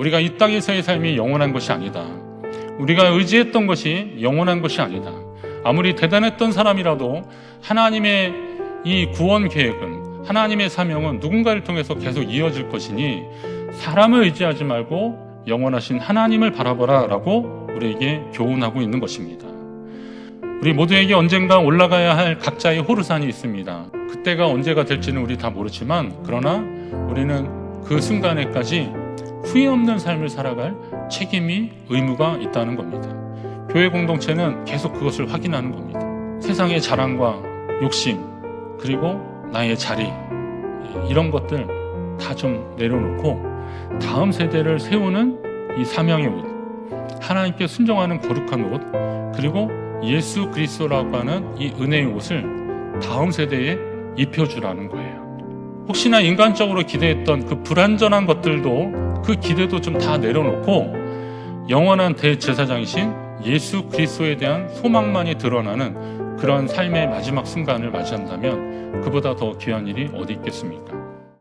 우리가 이 땅에서의 삶이 영원한 것이 아니다. 우리가 의지했던 것이 영원한 것이 아니다. 아무리 대단했던 사람이라도 하나님의 이 구원 계획은 하나님의 사명은 누군가를 통해서 계속 이어질 것이니 사람을 의지하지 말고 영원하신 하나님을 바라보라 라고 우리에게 교훈하고 있는 것입니다. 우리 모두에게 언젠가 올라가야 할 각자의 호르산이 있습니다. 그때가 언제가 될지는 우리 다 모르지만 그러나 우리는 그 순간에까지 후회 없는 삶을 살아갈 책임이 의무가 있다는 겁니다. 교회 공동체는 계속 그것을 확인하는 겁니다. 세상의 자랑과 욕심 그리고 나의 자리 이런 것들 다 좀 내려놓고 다음 세대를 세우는 이 사명의 옷 하나님께 순종하는 거룩한 옷 그리고 예수 그리스도라고 하는 이 은혜의 옷을 다음 세대에 입혀주라는 거예요. 혹시나 인간적으로 기대했던 그 불완전한 것들도 그 기대도 좀 다 내려놓고 영원한 대제사장이신 예수 그리스도에 대한 소망만이 드러나는 그런 삶의 마지막 순간을 맞이한다면 그보다 더 귀한 일이 어디 있겠습니까?